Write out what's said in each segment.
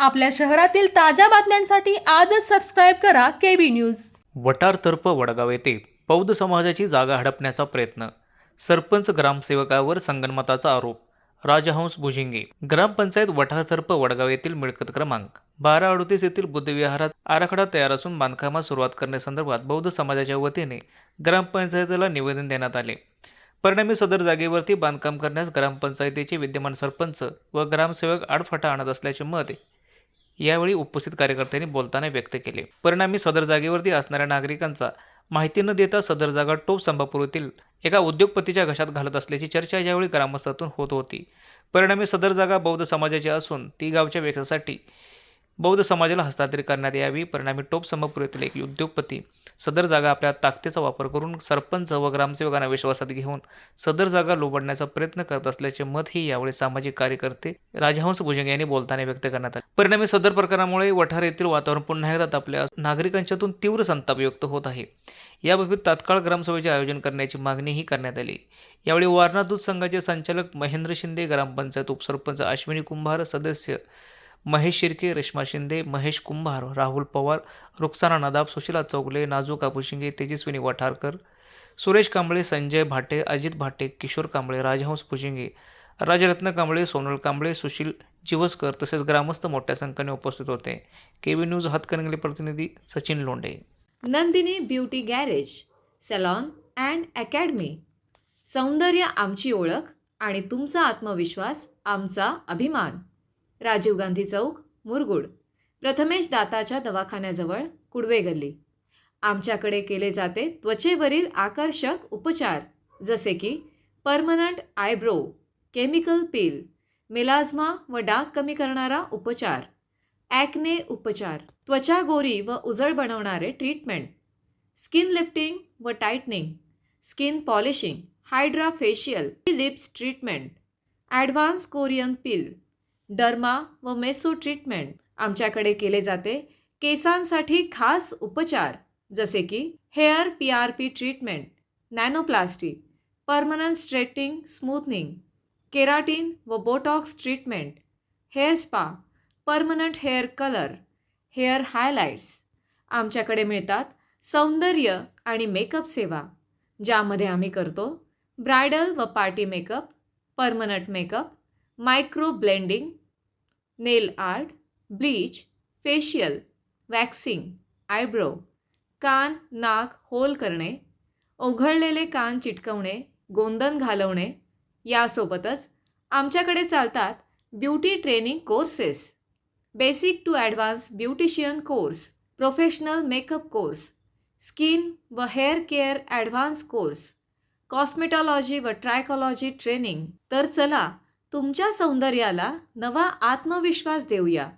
आपल्या शहरातील ताज्या बातम्यांसाठी आजच सबस्क्राईब करा केबी न्यूज वटारतर्फ वडगाव येथे बौद्ध समाजाची जागा हडपण्याचा प्रयत्न. सरपंच ग्रामसेवकावर संगनमताचा आरोप. राजहंस भुजिंगे. ग्रामपंचायत वठारतर्फ वडगाव येथील मिळकत क्रमांक बारा अडोतीस येथील बुद्धविहारात आराखडा तयार असून बांधकामास सुरुवात करण्यासंदर्भात बौद्ध समाजाच्या वतीने ग्रामपंचायतीला निवेदन देण्यात आले. परिणामी सदर जागेवरती बांधकाम करण्यास ग्रामपंचायतीचे विद्यमान सरपंच व ग्रामसेवक आडफाटा आणत असल्याचे मत यावेळी उपस्थित कार्यकर्त्यांनी बोलताना व्यक्त केले. परिणामी सदर जागेवरती असणाऱ्या नागरिकांचा माहिती न देता सदर जागा टोप संभापूर एका उद्योगपतीच्या घशात घालत असल्याची चर्चा यावेळी ग्रामस्थातून होत होती. परिणामी सदर जागा बौद्ध समाजाची असून ती गावच्या विकासासाठी बौद्ध समाजाला हस्तांतरित करण्यात यावी. परिणामी टोप संभापूर येथील एक उद्योगपती सदर जागा आपल्या ताकदीचा वापर करून सरपंच व ग्रामसेवकांना विश्वासात घेऊन सदर जागा लोबडण्याचा प्रयत्न करत असल्याचे मतही यावेळी सामाजिक कार्यकर्ते राजहंस भुजंग यांनी बोलताना व्यक्त करण्यात आले. परिणामी सदर प्रकारामुळे वठार येथील वातावरण पुन्हा एकदा तापल्या नागरिकांच्यातून तीव्र संताप व्यक्त होत आहे. याबाबत तात्काळ ग्रामसभेचे आयोजन करण्याची मागणीही करण्यात आली. यावेळी वारणा दूध संघाचे संचालक महेंद्र शिंदे ग्रामपंचायत उपसरपंच अश्विनी कुंभार सदस्य महेश शिर्के रेश्मा शिंदे महेश कुंभार राहुल पवार रुक्साना नदाब सुशीला चौगले नाजू कापुशिंगे तेजस्विनी वाठारकर सुरेश कांबळे संजय भाटे अजित भाटे किशोर कांबळे राजहंस भुजिंगे राजरत्न कांबळे सोनल कांबळे सुशील जिवसकर तसेच ग्रामस्थ मोठ्या संख्येने उपस्थित होते. के व्ही न्यूज हातकणंगले प्रतिनिधी Sachin Londhe. Nandini beauty garage salon and academy. सौंदर्य आमची ओळख आणि तुमचा आत्मविश्वास आमचा अभिमान. राजीव गांधी चौक मुरगुड. प्रथमेश दाताच्या दवाखान्याजवळ कुडवे गल्ली. आमच्याकडे केले जाते त्वचेवरील आकर्षक उपचार जसे की permanent eyebrow chemical peel melasma व डाग कमी करणारा उपचार. ॲक्ने उपचार त्वचा गोरी व उजळ बनवणारे ट्रीटमेंट. स्किन लिफ्टिंग व tightening skin polishing hydra facial lips treatment. Advance Korean peel derma व मेसो ट्रीटमेंट आमच्याकडे केले जाते. केसांसाठी खास उपचार जसे की hair P R P treatment nanoplasty permanent straightening smoothening keratin व botox treatment hair spa permanent hair colour hair highlights. आमच्याकडे मिळतात सौंदर्य आणि मेकअप सेवा ज्यामध्ये आम्ही करतो ब्रायडल व party makeup permanent makeup micro blending nail art bleach facial waxing eyebrow कान नाक होल करणे ओघळलेले कान चिटकवणे गोंदन घालवणे यासोबतच आमच्याकडे चालतात beauty training courses basic to advance beautician course professional makeup course skin व hair care advance course cosmetology व ट्रायकॉलॉजी ट्रेनिंग तर चला तुमच्या सौंदर्याला नवा आत्मविश्वास देऊया.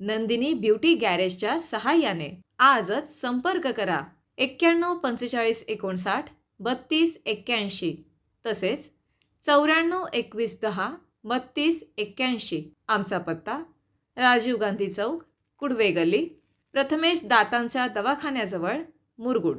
नंदिनी ब्युटी गॅरेजच्या सहाय्याने आजच संपर्क करा. एक्क्याण्णव पंचेचाळीस एकोणसाठ बत्तीस एक्क्याऐंशी तसेच चौऱ्याण्णव एकवीस दहा बत्तीस एक्क्याऐंशी आमचा पत्ता राजीव गांधी चौक कुडवे गल्ली प्रथमेश दातांच्या दवाखान्याजवळ मुरगुड.